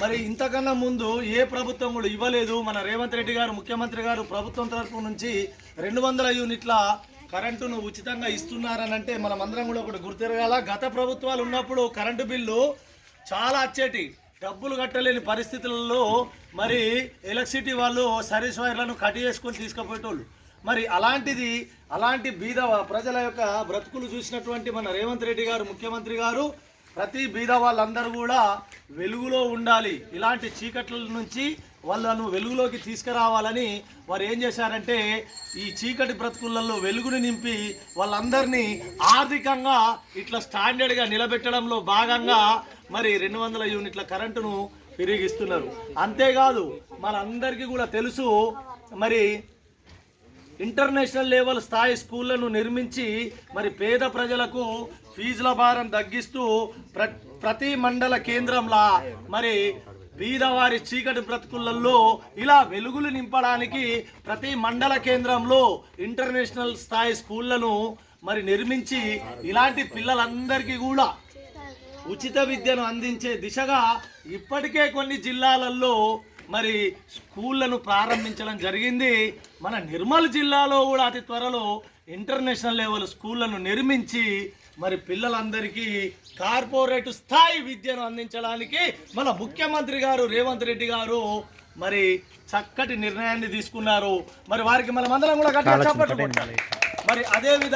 మరి ఇంతకన్నా ముందు ఏ ప్రభుత్వం కూడా ఇవ్వలేదు. మన రేవంత్ రెడ్డి గారు ముఖ్యమంత్రి గారు ప్రభుత్వం తరఫు నుంచి రెండు వందల యూనిట్ల కరెంటును ఉచితంగా ఇస్తున్నారని అంటే మనం అందరం కూడా ఒకటి గుర్తిరగాల. గత ప్రభుత్వాలు ఉన్నప్పుడు కరెంటు బిల్లు చాలా వచ్చేటి డబ్బులు కట్టలేని పరిస్థితులలో మరి ఎలక్ట్రిసిటీ వాళ్ళు సర్వీస్ వైర్లను కట్ చేసుకొని తీసుకుపోయేటోళ్ళు. మరి అలాంటిది అలాంటి బీద ప్రజల యొక్క బ్రతుకులు చూసినటువంటి మన రేవంత్ రెడ్డి గారు ముఖ్యమంత్రి గారు ప్రతి బీద వాళ్ళందరూ కూడా వెలుగులో ఉండాలి. ఇలాంటి చీకట్ల నుంచి వాళ్ళను వెలుగులోకి తీసుకురావాలని వారు ఏం చేశారంటే ఈ చీకటి బ్రతుకులలో వెలుగుని నింపి వాళ్ళందరినీ ఆర్థికంగా ఇట్లా స్టాండర్డ్గా నిలబెట్టడంలో భాగంగా మరి రెండు వందల యూనిట్ల కరెంటును విరిగిస్తున్నారు అంతేకాదు మనందరికీ కూడా తెలుసు మరి ఇంటర్నేషనల్ లెవెల్ స్థాయి స్కూళ్ళను నిర్మించి మరి పేద ప్రజలకు ఫీజుల భారం తగ్గిస్తూ ప్ర ప్రతి మండల కేంద్రంలా మరి బీదవారి చీకటి బ్రతుకులలో ఇలా వెలుగులు నింపడానికి ప్రతి మండల కేంద్రంలో ఇంటర్నేషనల్ స్థాయి స్కూళ్ళను మరి నిర్మించి ఇలాంటి పిల్లలందరికీ కూడా ఉచిత విద్యను అందించే దిశగా ఇప్పటికే కొన్ని జిల్లాలలో మరి స్కూళ్ళను ప్రారంభించడం జరిగింది. మన నిర్మల్ జిల్లాలో కూడా అతి త్వరలో ఇంటర్నేషనల్ లెవెల్ స్కూళ్ళను నిర్మించి మరి పిల్లలందరికీ కార్పొరేట్ స్థాయి విద్యను అందించడానికి మన ముఖ్యమంత్రి గారు రేవంత్ రెడ్డి గారు మరి చక్కటి నిర్ణయాన్ని తీసుకున్నారు. మరి వారికి మనం అందరం కూడా గట్టిగా చప్పట్లు కొట్టాలి. మరి అదే విధంగా